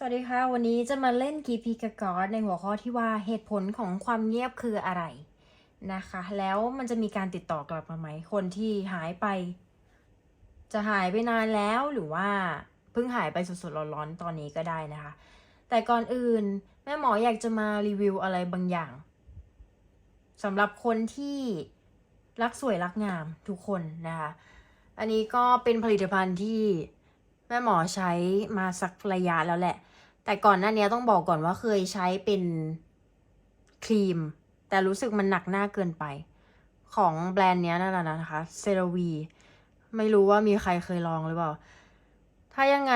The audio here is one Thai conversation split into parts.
สวัสดีค่ะ วันนี้จะมาเล่นกีพีกากอในหัวข้อที่ว่าเหตุผลของความเงียบคืออะไรนะคะ แล้วมันจะมีการติดต่อกลับมาไหม คนที่หายไป จะหายไปนานแล้วหรือว่าเพิ่งหายไปสดๆร้อนๆตอนนี้ก็ได้นะคะ แต่ก่อนอื่นแม่หมออยากจะมารีวิวอะไรบางอย่างสำหรับคนที่รักสวยรักงามทุกคนนะคะ อันนี้ก็เป็นผลิตภัณฑ์ที่แม่หมอใช้มาสักระยะแล้วแหละ แต่ก่อนหน้านี้ต้องบอกก่อนว่าเคยใช้เป็นครีม แต่รู้สึกมันหนักหน้าเกินไป ของแบรนด์เนี้ยนั่นแหละนะคะเซรวีไม่รู้ว่ามีใครเคยลองหรือเปล่า ถ้ายังไง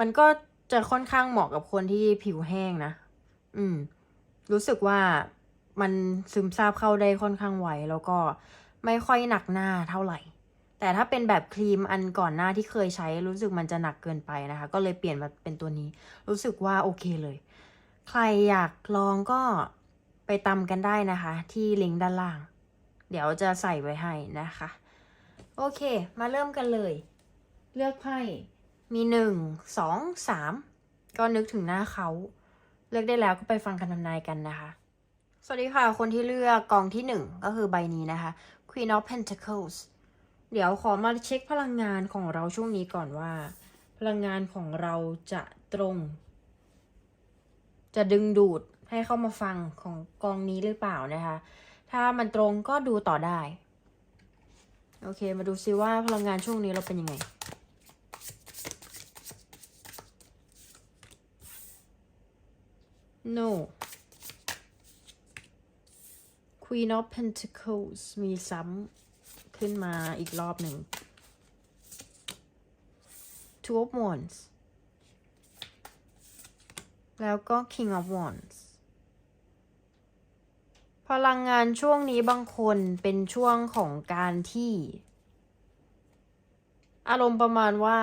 มันก็จะค่อนข้างเหมาะกับคนที่ผิวแห้งนะ อืม รู้สึกว่ามันซึมซาบเข้าได้ค่อนข้างไวแล้วก็ไม่ค่อยหนักหน้าเท่าไหร่ แต่ถ้าเป็นแบบครีมอันก่อนหน้าที่เคยใช้รู้สึกมันจะหนักเกินไปนะคะ ก็เลยเปลี่ยนมาเป็นตัวนี้ รู้สึกว่าโอเคเลย ใครอยากลองก็ไปตำกันได้นะคะ ที่ลิงก์ด้านล่าง เดี๋ยวจะใส่ไว้ให้นะคะ โอเค มาเริ่มกันเลย เลือกไพ่มีหนึ่งสองสามก็นึกถึงหน้าเขา เลือกได้แล้วก็ไปฟังคำทำนายกันนะคะ สวัสดีค่ะ คนที่เลือกกองที่หนึ่งก็คือใบนี้นะคะ Queen of Pentacles เดี๋ยวขอมาเช็คพลังงานของเราช่วงนี้ก่อนว่า พลังงานของเราจะตรง จะดึงดูดให้เข้ามาฟังของกองนี้หรือเปล่านะคะ ถ้ามันตรงก็ดูต่อได้ โอเค มาดูซิว่าพลังงานช่วงนี้เราเป็นยังไง no Queen of Pentacles มีซ้ำ ขึ้นมาอีกรอบหนึ่ง Two of Wands แล้วก็ King of Wands พลังงานช่วงนี้บางคนเป็นช่วงของการที่ อารมณ์ประมาณว่า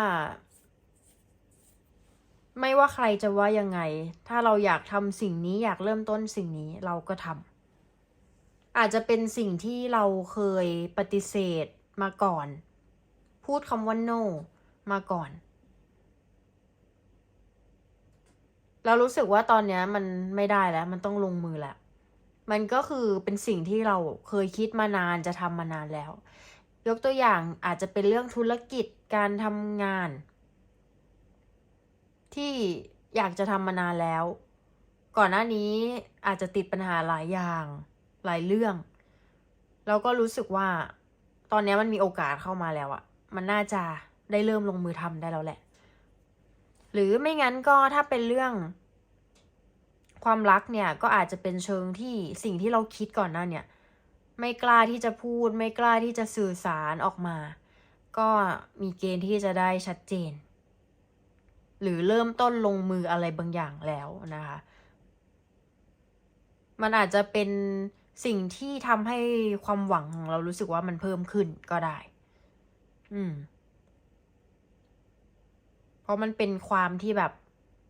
ไม่ว่าใครจะว่ายังไง ถ้าเราอยากทำสิ่งนี้อยากเริ่มต้นสิ่งนี้เราก็ทำ อาจจะเป็นสิ่งที่เราเคยปฏิเสธมาก่อน พูดคำว่า no มาก่อน เรารู้สึกว่าตอนนี้มันไม่ได้แล้ว มันต้องลงมือแล้ว มันก็คือเป็นสิ่งที่เราเคยคิดมานานจะทำมานานแล้ว ยกตัวอย่างอาจจะเป็นเรื่องธุรกิจการทำงาน ที่อยากจะทำมานานแล้ว ก่อนหน้านี้อาจจะติดปัญหาหลายอย่าง หลายเรื่อง แล้วก็รู้สึกว่า ตอนนี้มันมีโอกาสเข้ามาแล้วอะมันน่าจะได้เริ่มลงมือทำได้แล้วแหละ หรือไม่งั้นก็ถ้าเป็นเรื่อง ความรักเนี่ยก็อาจจะเป็นเชิงที่สิ่งที่เราคิดก่อนหน้าเนี่ย ไม่กล้าที่จะพูด ไม่กล้าที่จะสื่อสารออกมา ก็มีเกณฑ์ที่จะได้ชัดเจน หรือเริ่มต้นลงมืออะไรบางอย่างแล้วนะคะมันอาจจะเป็น สิ่งที่ทำให้ความหวังของเรารู้สึกว่ามันเพิ่มขึ้นก็ได้ อืม เพราะมันเป็นความที่แบบ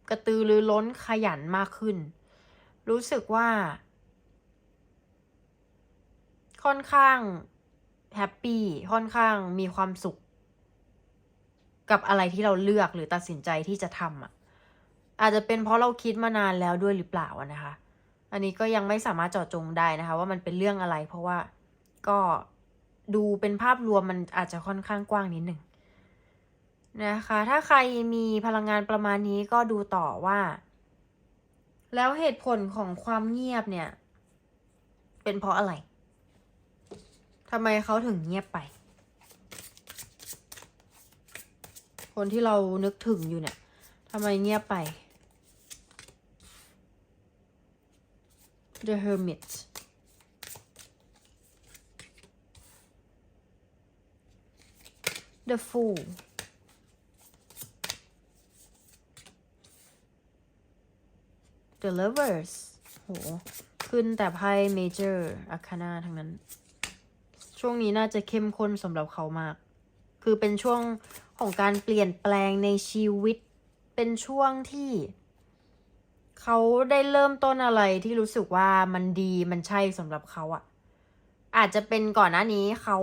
กระตือรือร้นขยันมากขึ้น รู้สึกว่า ค่อนข้างแฮปปี้ ค่อนข้างมีความสุข กับอะไรที่เราเลือกหรือตัดสินใจที่จะทำอะ อาจจะเป็นเพราะเราคิดมานานแล้วด้วยหรือเปล่านะคะ อันนี้ก็ยังไม่สามารถเจาะจงได้นะคะ ว่ามันเป็นเรื่องอะไร เพราะว่าก็ดูเป็นภาพรวมมันอาจจะค่อนข้างกว้างนิดหนึ่งนะคะ ถ้าใครมีพลังงานประมาณนี้ก็ดูต่อว่า แล้วเหตุผลของความเงียบเนี่ย เป็นเพราะอะไรทำไมเขาถึงเงียบไป คนที่เรานึกถึงอยู่เนี่ยทำไมเงียบไป The Hermit The Fool The Lovers โห ขึ้นแต่ไพ่ Major Arcana ทั้งนั้น ช่วงนี้น่าจะเข้มข้นสำหรับเขามาก คือเป็นช่วงของการเปลี่ยนแปลงในชีวิต เป็นช่วงที่ เขาได้เริ่มต้นอะไรที่รู้สึกว่ามันดีมันใช่สำหรับเขาอะอาจจะเป็นก่อนหน้านี้เขา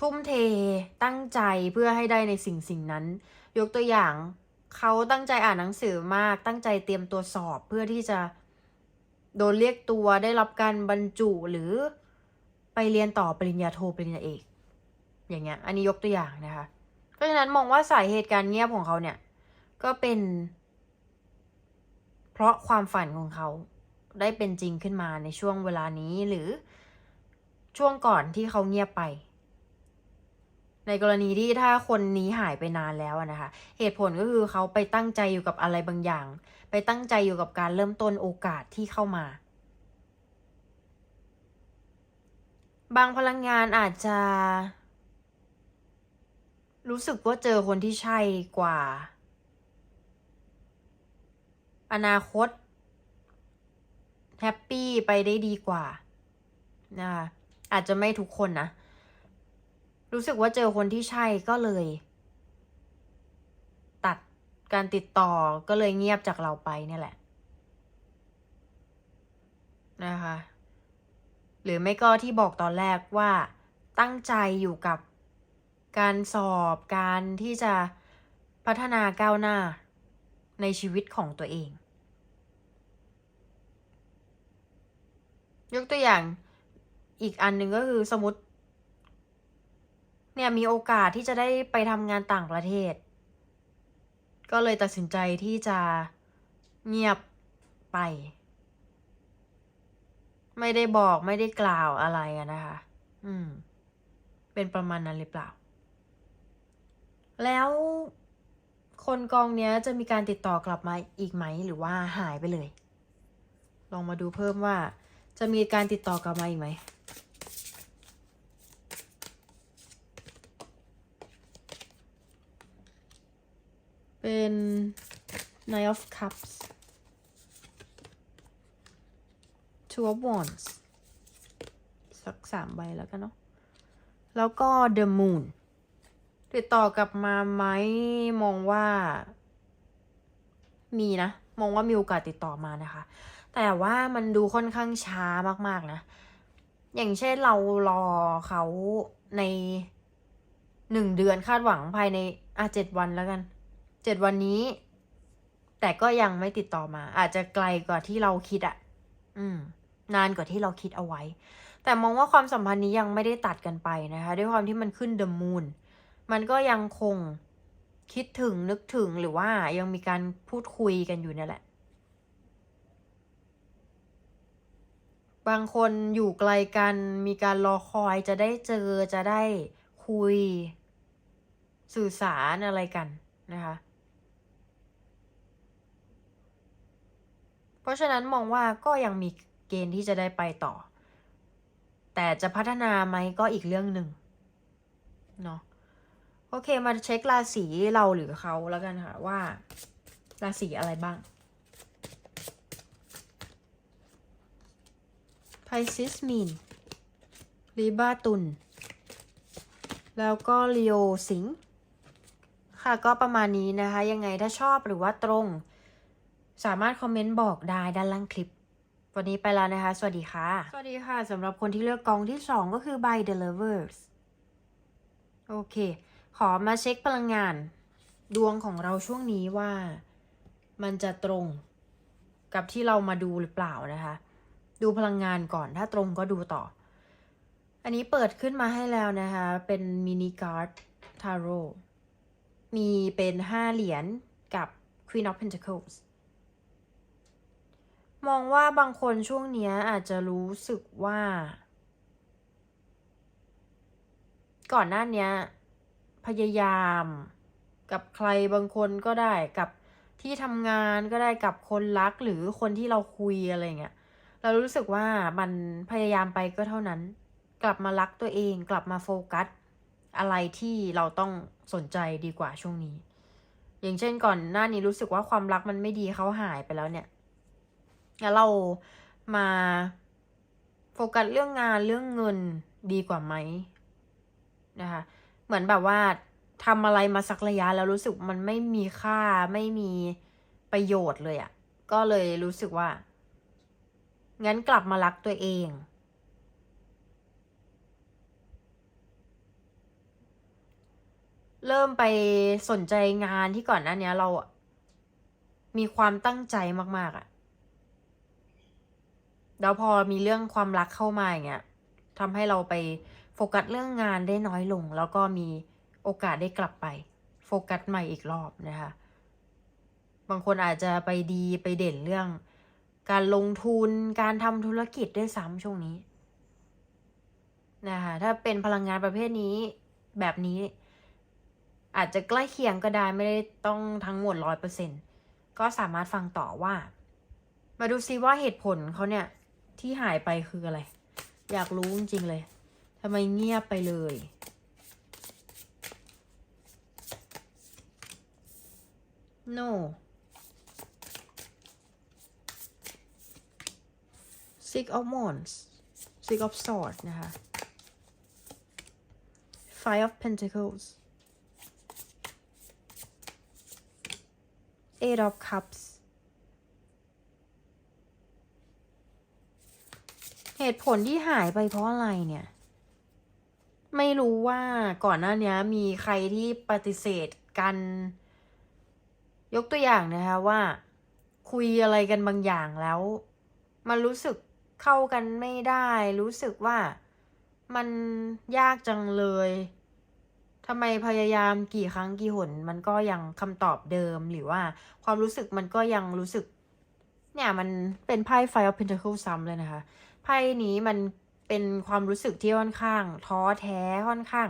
ทุ่มเทตั้งใจเพื่อให้ได้ในสิ่งสิ่งนั้น ยกตัวอย่างเขาตั้งใจอ่านหนังสือมาก ตั้งใจเตรียมตัวสอบเพื่อที่จะโดนเรียกตัวได้รับการบรรจุหรือไปเรียนต่อปริญญาโทปริญญาเอก อย่างเงี้ย อันนี้ยกตัวอย่างนะคะ เพราะฉะนั้นมองว่าสาเหตุการเงียบของเขาเนี่ย ก็เป็น เพราะความฝันของเขาได้เป็นจริงขึ้นมาในช่วงเวลานี้หรือช่วงก่อนที่เขาเงียบไป ในกรณีที่ถ้าคนนี้หายไปนานแล้วนะคะ เหตุผลก็คือเขาไปตั้งใจอยู่กับอะไรบางอย่าง ไปตั้งใจอยู่กับการเริ่มต้นโอกาสที่เข้ามา บางพลังงานอาจจะ รู้สึกว่าเจอคนที่ใช่กว่า อนาคต แฮปปี้ไปได้ดีกว่านะคะอาจจะไม่ทุกคนนะ รู้สึกว่าเจอคนที่ใช่ก็เลย ตัดการติดต่อก็เลยเงียบจากเราไปเนี่ยแหละ นะคะ หรือไม่ก็ที่บอกตอนแรกว่าตั้งใจอยู่กับการสอบการที่จะพัฒนาก้าวหน้า ในชีวิตของตัวเอง ยกตัวอย่างอีกอันหนึ่งก็คือสมมติ เนี่ยมีโอกาสที่จะได้ไปทำงานต่างประเทศ ก็เลยตัดสินใจที่จะเงียบไป ไม่ได้บอกไม่ได้กล่าวอะไรอะนะคะ อืม เป็นประมาณนั้นหรือเปล่า แล้ว คนกองเนี้ยจะมีการติดต่อกลับมาอีกไหมหรือว่าหายไปเลย ลองมาดูเพิ่มว่า จะมีการติดต่อกลับมาอีกไหมเป็น Nine of Cups Two of Wands สักสามใบแล้วกันเนาะ แล้วก็ The Moon ติดต่อกลับมาไหมมองว่า มีนะ มองว่ามีโอกาสติดต่อมานะคะ แต่ว่ามันดูค่อนข้างช้ามากๆนะ อย่างเช่นเรารอเขาในหนึ่งเดือนคาดหวังภายในอะเจ็ดวันแล้วกันเจ็ดวันนี้ แต่ก็ยังไม่ติดต่อมา อาจจะไกลกว่าที่เราคิดอะอืม นานกว่าที่เราคิดเอาไว้ แต่มองว่าความสัมพันธ์นี้ยังไม่ได้ตัดกันไปนะคะ ด้วยความที่มันขึ้นเดอะมูน มันก็ยังคงคิดถึงนึกถึงหรือว่ายังมีการพูดคุยกันอยู่เนี่ยแหละ บางคนอยู่ไกลกันมีการรอคอยจะได้เจอจะได้คุย สื่อสารอะไรกันนะคะเพราะฉะนั้นมองว่าก็ยังมีเกณฑ์ที่จะได้ไปต่อ แต่จะพัฒนาไหมก็อีกเรื่องหนึ่งเนาะ โอเค มาเช็คราศีเราหรือเขาแล้วกันค่ะว่า ราศีอะไรบ้างไพซิสมีนลีบาตุน แล้วก็ลีโอสิงห์ค่ะก็ประมาณนี้นะคะ ยังไงถ้าชอบหรือว่าตรง สามารถคอมเมนต์บอกได้ด้านล่างคลิป วันนี้ไปแล้วนะคะ สวัสดีค่ะ สวัสดีค่ะสำหรับคนที่เลือกกองที่ 2 ก็คือ by the lovers โอเค ขอมาเช็คพลังงาน ดวงของเราช่วงนี้ว่ามันจะตรงกับที่เรามาดูหรือเปล่านะคะ ดูพลังงานก่อนถ้าตรงก็ดูต่อ อันนี้เปิดขึ้นมาให้แล้วนะคะ เป็นมินิการ์ดทาโร่มีเป็นห้าเหรียญกับ Queen of Pentacles มองว่าบางคนช่วงนี้อาจจะรู้สึกว่า ก่อนหน้านี้ พยายาม กับใครบางคนก็ได้กับที่ทำงานก็ได้กับคนรักหรือคนที่เราคุยอะไรเงี้ยเรารู้สึกว่ามันพยายามไปก็เท่านั้น กลับมารักตัวเองกลับมาโฟกัส อะไรที่เราต้องสนใจดีกว่าช่วงนี้ อย่างเช่นก่อนหน้านี้รู้สึกว่าความรักมันไม่ดีเขาหายไปแล้วเนี่ยงั้นเรามาโฟกัสเรื่องงานเรื่องเงินดีกว่าไหมนะคะ เหมือนแบบว่าทำอะไรมาสักระยะแล้วรู้สึกมันไม่มีค่าไม่มีประโยชน์เลยอะ่ะ ก็เลยรู้สึกว่า งั้นกลับมารักตัวเอง เริ่มไปสนใจงานที่ก่อนหน้านี้เรามีความตั้งใจมากๆอะแล้วพอมีเรื่องความรักเข้ามาอย่างเงี้ยทำให้เราไป โฟกัสเรื่องงานได้น้อยลง แล้วก็มีโอกาสได้กลับไป โฟกัสใหม่อีกรอบนะคะ บางคนอาจจะไปดีไปเด่นเรื่อง การลงทุนการทำธุรกิจด้วยซ้ำช่วงนี้นะคะถ้าเป็นพลังงานประเภทนี้แบบนี้อาจจะใกล้เคียงก็ได้ไม่ได้ต้องทั้งหมดร้อยเปอร์เซ็นก็สามารถฟังต่อว่า มาดูซิว่าเหตุผลเขาเนี่ย ที่หายไปคืออะไร อยากรู้จริงๆเลยำไมเงียบไปเลย no six of wands six of swords นะคะ five of pentacles eight of cups เหตุผลที่หายไปเพราะอะไรเนี่ย ไม่รู้ว่าก่อนหน้านี้มีใครที่ปฏิเสธกัน ยกตัวอย่างนะคะว่า คุยอะไรกันบางอย่างแล้ว มันรู้สึกเข้ากันไม่ได้ รู้สึกว่ามันยากจังเลยทำไมพยายามกี่ครั้งกี่หน มันก็ยังคำตอบเดิมหรือว่าความรู้สึกมันก็ยังรู้สึก เนี่ยมันเป็นไพ่ Five of Pentacles ซ้ำเลยนะคะไพ่นี้มัน เป็นความรู้สึกที่ค่อนข้าง ท้อแท้ค่อนข้าง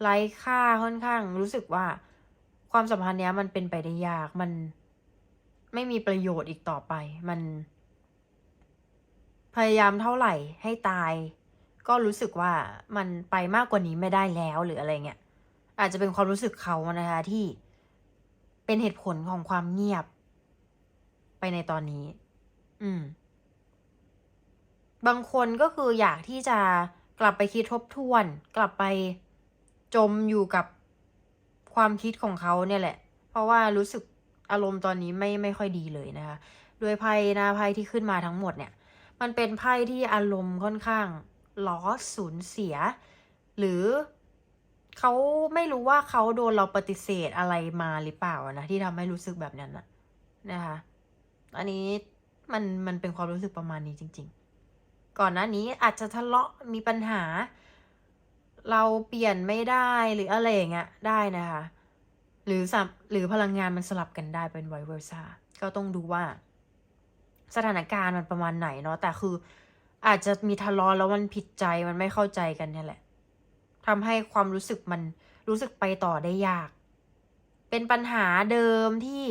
ไร้ค่าค่อนข้าง รู้สึกว่า ความสัมพันธ์เนี้ยมันเป็นไปได้ยากมันไม่มีประโยชน์อีกต่อไป มัน พยายามเท่าไหร่ให้ตาย ก็รู้สึกว่ามันไปมากกว่านี้ไม่ได้แล้วหรืออะไรเงี้ยอาจจะเป็นความรู้สึกเขานะคะที่เป็นเหตุผลของความเงียบไปในตอนนี้ อืม บางคนก็คืออยากที่จะกลับไปคิดทบทวน กลับไปจมอยู่กับความคิดของเขาเนี่ยแหละ เพราะว่ารู้สึกอารมณ์ตอนนี้ไม่ไม่ค่อยดีเลยนะคะโดยไพ่นาไพ่ที่ขึ้นมาทั้งหมดเนี่ย มันเป็นไพ่ที่อารมณ์ค่อนข้างล้อสูญเสีย หรือเขาไม่รู้ว่าเขาโดนเราปฏิเสธอะไรมาหรือเปล่านะที่ทำให้รู้สึกแบบนั้นนะนะคะ อันนี้มันมันเป็นความรู้สึกประมาณนี้จริง ๆ ก่อนหน้านี้อาจจะทะเลาะมีปัญหา เราเปลี่ยนไม่ได้หรืออะไรอย่างเงี้ยได้นะคะ หรือสับหรือพลังงานมันสลับกันได้เป็นไวเวอร์ซ่าก็ต้องดูว่า สถานการณ์มันประมาณไหนเนาะแต่คือ อาจจะมีทะเลาะแล้วมันผิดใจมันไม่เข้าใจกันเนี่ยแหละทำให้ความรู้สึกมันรู้สึกไปต่อได้ยาก เป็นปัญหาเดิมที่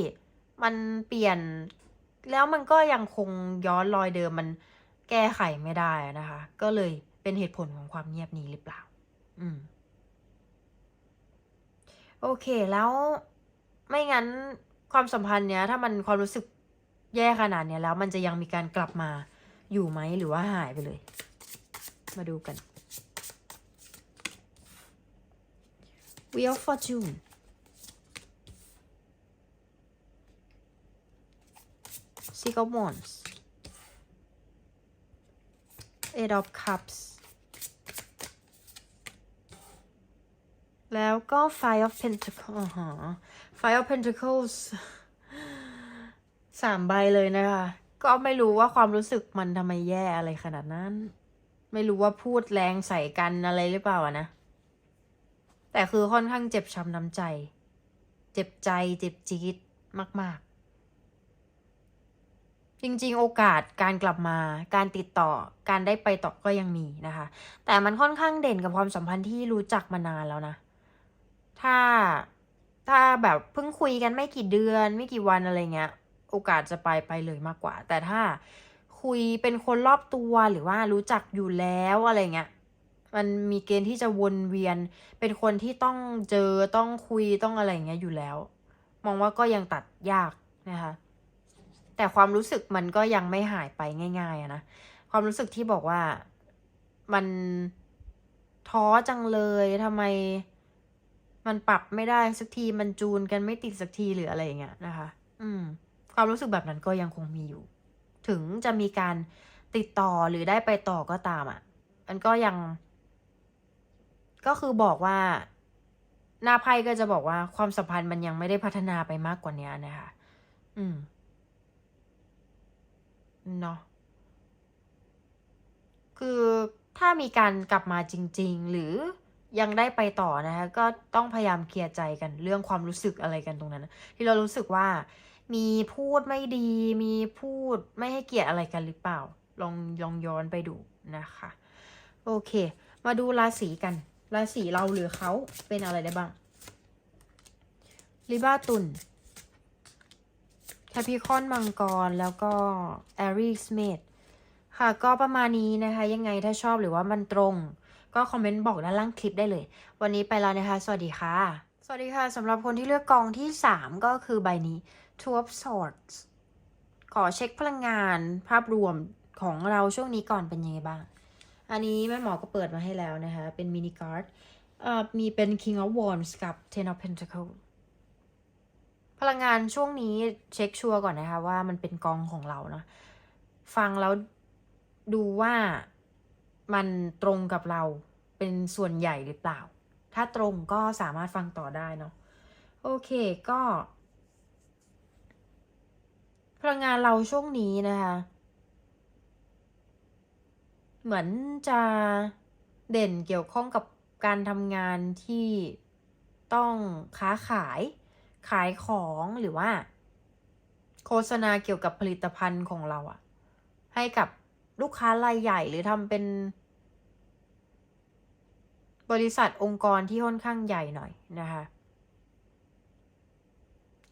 มันเปลี่ยน แล้วมันก็ยังคงย้อนรอยเดิมมัน แก้ไขไม่ได้นะคะ ก็เลยเป็นเหตุผลของความเงียบนี้หรือเปล่า อืม โอเคแล้วไม่งั้นความสัมพันธ์เนี้ย ถ้ามันความรู้สึกแย่ขนาดเนี้ยแล้ว มันจะยังมีการกลับมาอยู่ไหมหรือว่าหายไปเลย มาดูกัน Wheel of Fortune Six of Wands Eight of Cups แล้วก็ Five of Pentacles อ๋อฮะ Five of Pentacles สามใบเลยนะคะ ก็ไม่รู้ว่าความรู้สึกมันทำไมแย่อะไรขนาดนั้น ไม่รู้ว่าพูดแรงใส่กันอะไรหรือเปล่านะ แต่คือค่อนข้างเจ็บช้ำน้ำใจ เจ็บใจเจ็บจี๊ดมาก ๆ จริงๆ โอกาสการกลับมาการติดต่อการได้ไปต่อก็ยังมีนะคะ แต่มันค่อนข้างเด่นกับความสัมพันธ์ที่รู้จักมานานแล้วนะ ถ้าถ้าแบบเพิ่งคุยกันไม่กี่เดือน ไม่กี่วันอะไรเงี้ย โอกาสจะไปไปเลยมากกว่า แต่ถ้าคุยเป็นคนรอบตัวหรือว่ารู้จักอยู่แล้วอะไรเงี้ยมันมีเกณฑ์ที่จะวนเวียน เป็นคนที่ต้องเจอต้องคุยต้องอะไรเงี้ยอยู่แล้ว มองว่าก็ยังตัดยากนะคะ แต่ความรู้สึกมันก็ยังไม่หายไปง่ายๆอะนะความรู้สึกที่บอกว่ามันท้อจังเลยทำไมมันปรับไม่ได้สักทีมันจูนกันไม่ติดสักทีหรืออะไรอย่างเงี้ยนะคะ อืม ความรู้สึกแบบนั้นก็ยังคงมีอยู่ ถึงจะมีการติดต่อหรือได้ไปต่อก็ตามอะ่ะ มันก็ยัง ก็คือบอกว่า หน้าไพ่ก็จะบอกว่าความสัมพันธ์มันยังไม่ได้พัฒนาไปมากกว่านี้นะคะ อืม เนาะคือถ้ามีการกลับมาจริง ๆ หรือยังได้ไปต่อนะคะก็ต้องพยายามเคลียร์ใจกันเรื่องความรู้สึกอะไรกันตรงนั้น ที่เรารู้สึกว่า มีพูดไม่ดี มีพูดไม่ให้เกียรติอะไรกันหรือเปล่า ลองลองย้อนไปดูนะคะ โอเค มาดูราศีกัน ราศีเราหรือเขาเป็นอะไรได้บ้างลิบ้าตุล แคปิคอนมังกรแล้วก็แอริสเมดค่ะก็ประมาณนี้นะคะ ยังไงถ้าชอบหรือว่ามันตรง ก็คอมเมนต์บอกด้านล่างคลิปได้เลย วันนี้ไปแล้วนะคะ สวัสดีค่ะ สวัสดีค่ะสำหรับคนที่เลือกกองที่ 3 ก็คือใบนี้ Two of Swords ขอเช็คพลังงานภาพรวมของเราช่วงนี้ก่อนเป็นยังไงบ้าง อันนี้แม่หมอก็เปิดมาให้แล้วนะคะ เป็นมินิการ์ดมีเป็น King of Wands กับ Ten of Pentacles พลังงานช่วงนี้เช็คชัวร์ก่อนนะคะ ว่ามันเป็นกองของเราเนาะฟังแล้วดูว่ามันตรงกับเราเป็นส่วนใหญ่หรือเปล่า ถ้าตรงก็สามารถฟังต่อได้เนาะโอเคก็ พลังงานเราช่วงนี้นะคะ เหมือนจะเด่นเกี่ยวข้องกับการทำงานที่ต้องค้าขาย ขายของหรือว่า โฆษณาเกี่ยวกับผลิตภัณฑ์ของเราอะให้กับลูกค้ารายใหญ่หรือทำเป็น บริษัทองค์กรที่ค่อนข้างใหญ่หน่อยนะคะ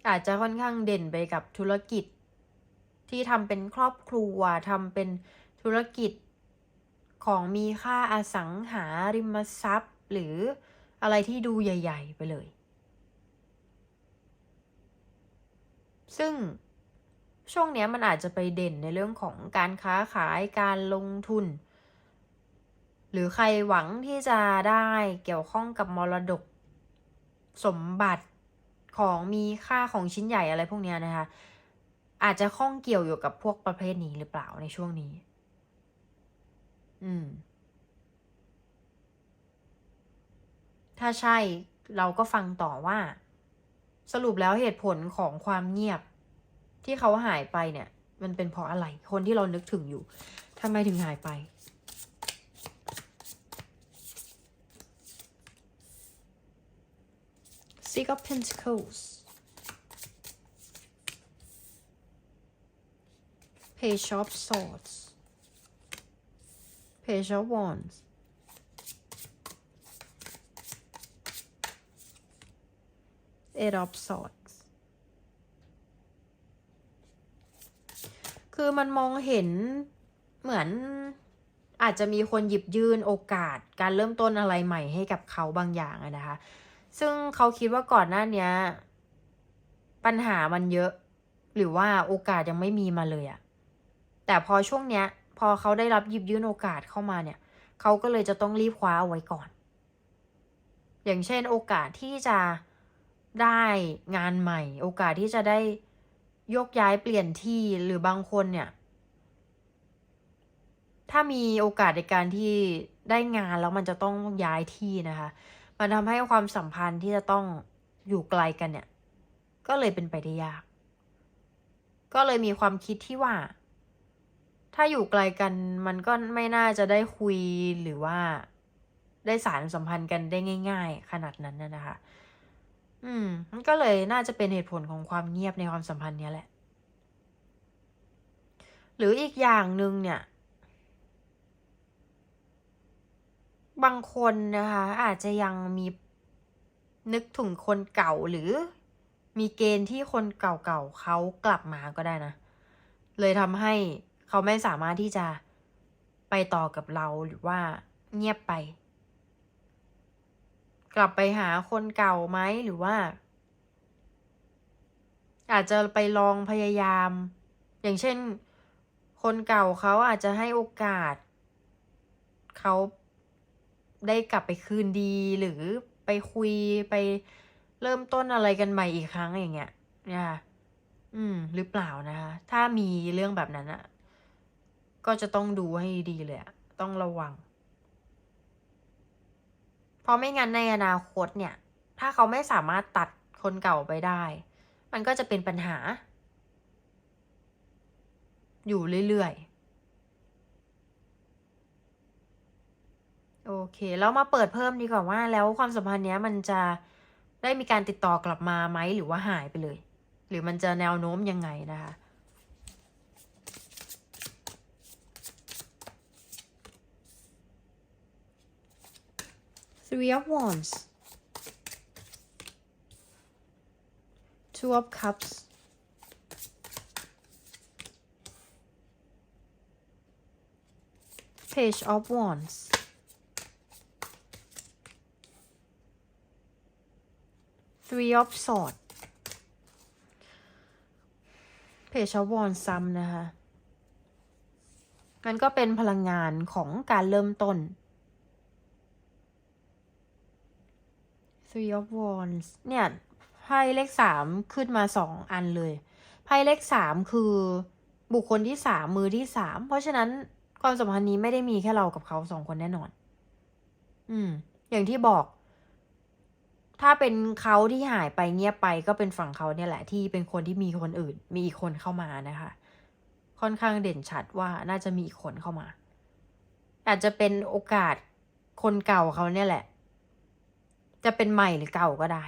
อาจจะค่อนข้างเด่นไปกับธุรกิจ ที่ทำเป็นครอบครัวทำเป็นธุรกิจของมีค่าอสังหาริมทรัพย์ หรืออะไรที่ดูใหญ่ ๆ ไปเลย ซึ่งช่วงนี้มันอาจจะไปเด่นในเรื่องของการค้าขายการลงทุน หรือใครหวังที่จะได้เกี่ยวข้องกับมรดกสมบัติของมีค่าของชิ้นใหญ่อะไรพวกนี้นะคะ อาจจะข้องเกี่ยวอยู่กับพวกประเภทนี้หรือเปล่าในช่วงนี้ อืม ถ้าใช่เราก็ฟังต่อว่า สรุปแล้วเหตุผลของความเงียบที่เขาหายไปเนี่ย มันเป็นเพราะอะไร คนที่เรานึกถึงอยู่ทำไมถึงหายไป Six of Pentacles Page of Swords Page of Wands Eight of Swords คือมันมองเห็นเหมือนอาจจะมีคนหยิบยื่นโอกาสการเริ่มต้นอะไรใหม่ให้กับเขาบางอย่างนะคะ ซึ่งเขาคิดว่าก่อนหน้านี้ปัญหามันเยอะ หรือว่าโอกาสยังไม่มีมาเลยอะแต่พอช่วงเนี้ย พอเขาได้รับหยิบยื่นโอกาสเข้ามาเนี่ย เขาก็เลยจะต้องรีบคว้าเอาไว้ก่อน อย่างเช่นโอกาสที่จะ ได้งานใหม่ โอกาสที่จะได้ยกย้ายเปลี่ยนที่หรือบางคนเนี่ย ถ้ามีโอกาสในการที่ได้งานแล้วมันจะต้องย้ายที่นะคะ มันทำให้ความสัมพันธ์ที่จะต้องอยู่ไกลกันเนี่ย ก็เลยเป็นไปได้ยาก ก็เลยมีความคิดที่ว่า ถ้าอยู่ไกลกันมันก็ไม่น่าจะได้คุยหรือว่าได้สารสัมพันธ์กันได้ง่าย ๆ ขนาดนั้นนะนะคะ อืมมันก็เลยน่าจะเป็นเหตุผลของความเงียบในความสัมพันธ์เนี้ยแหละ หรืออีกอย่างหนึ่งเนี่ย บางคนนะคะ อาจจะยังมีนึกถึงคนเก่าหรือมีเกณฑ์ที่คนเก่าๆเขากลับมาก็ได้นะ เลยทำให้เขาไม่สามารถที่จะไปต่อกับเราหรือว่าเงียบไป กลับไปหาคนเก่าไหมหรือว่า อาจจะไปลองพยายาม อย่างเช่น คนเก่าเขาอาจจะให้โอกาสเขาได้กลับไปคืนดีหรือไปคุยไปเริ่มต้นอะไรกันใหม่อีกครั้งอย่างเงี้ยนะคะอืม หรือเปล่านะคะ ถ้ามีเรื่องแบบนั้นอะก็จะต้องดูให้ดีเลยอะต้องระวัง เพราะไม่งั้นในอนาคตเนี่ย ถ้าเขาไม่สามารถตัดคนเก่าไปได้ มันก็จะเป็นปัญหา อยู่เรื่อยๆ โอเค แล้วมาเปิดเพิ่มดีกว่าว่า แล้วความสัมพันธ์เนี้ยมันจะได้มีการติดต่อกลับมาไหมหรือว่าหายไปเลย หรือมันจะแนวโน้มยังไงนะคะ Three of Wands Two of Cups Page of Wands Three of Swords Page of Wands ซ้ำนะคะมันก็เป็นพลังงานของการเริ่มต้น Three of Wands เนี่ยไพ่เลขสามขึ้นมาสองอันเลยไพ่เลขสามคือบุคคลที่สามมือที่สามเพราะฉะนั้นความสัมพันธ์นี้ไม่ได้มีแค่เรากับเขาสองคนแน่นอน อืม อย่างที่บอก ถ้าเป็นเขาที่หายไปเงียบไปก็เป็นฝั่งเขาเนี่ยแหละ ที่เป็นคนที่มีคนอื่น มีอีกคนเข้ามานะคะ ค่อนข้างเด่นชัดว่าน่าจะมีอีกคนเข้ามา อาจจะเป็นโอกาสคนเก่าเขาเนี่ยแหละ จะเป็นใหม่หรือเก่าก็ได้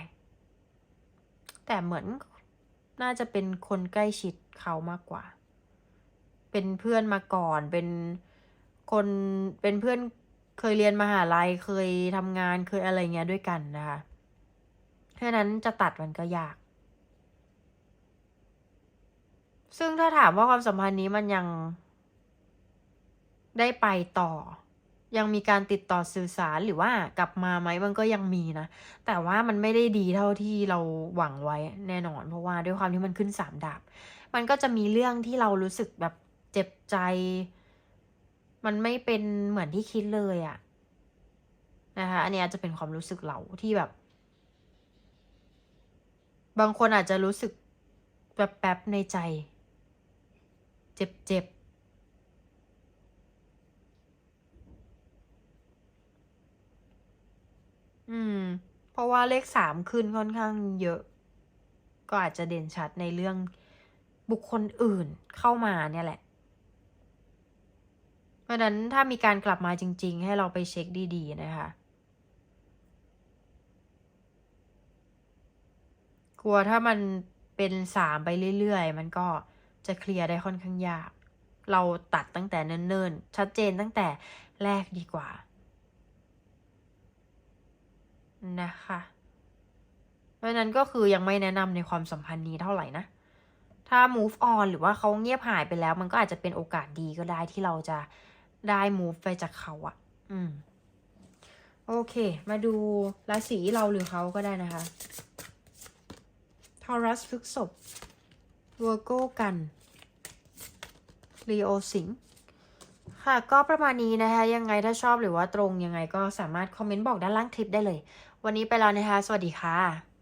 แต่เหมือนน่าจะเป็นคนใกล้ชิดเขามากกว่า เป็นเพื่อนมาก่อน เป็นคนเป็นเพื่อนเคยเรียนมหาลัยเคยทำงานเคยอะไรเงี้ยด้วยกันนะคะเพราะนั้นจะตัดมันก็ยาก ซึ่งถ้าถามว่าความสัมพันธ์นี้มันยังได้ไปต่อ ยังมีการติดต่อสื่อสารหรือว่ากลับมาไหมมันก็ยังมีนะ แต่ว่ามันไม่ได้ดีเท่าที่เราหวังไว้แน่นอน เพราะว่าด้วยความที่มันขึ้นสามดาบ มันก็จะมีเรื่องที่เรารู้สึกแบบเจ็บใจ มันไม่เป็นเหมือนที่คิดเลยอะนะคะอันนี้อาจจะเป็นความรู้สึกเราที่แบบ บางคนอาจจะรู้สึกแบบแป๊บในใจ เจ็บๆ อืม เพราะว่าเลขสามขึ้นค่อนข้างเยอะ ก็อาจจะเด่นชัดในเรื่องบุคคลอื่นเข้ามาเนี่ยแหละ เพราะฉะนั้นถ้ามีการกลับมาจริง ๆ ให้เราไปเช็คดี ๆ นะคะกลัวถ้ามันเป็นสามไปเรื่อย ๆ มันก็จะเคลียร์ได้ค่อนข้างยาก เราตัดตั้งแต่เนิ่นๆ ชัดเจนตั้งแต่แรกดีกว่า นะคะ เพราะนั้นก็คือยังไม่แนะนำในความสัมพันธ์นี้เท่าไหร่นะ ถ้า move on หรือว่าเขาเงียบหายไปแล้ว มันก็อาจจะเป็นโอกาสดีก็ได้ที่เราจะได้ move ไปจากเขาอะอืม โอเค มาดูราศีเราหรือเขาก็ได้นะคะทอรัสพฤกษบเวอร์โกกันลีโอสิงค่ะ ก็ประมาณนี้นะคะ ยังไงถ้าชอบหรือว่าตรงยังไงก็สามารถคอมเมนต์บอกด้านล่างคลิปได้เลย วันนี้ไปแล้วนะคะ สวัสดีค่ะ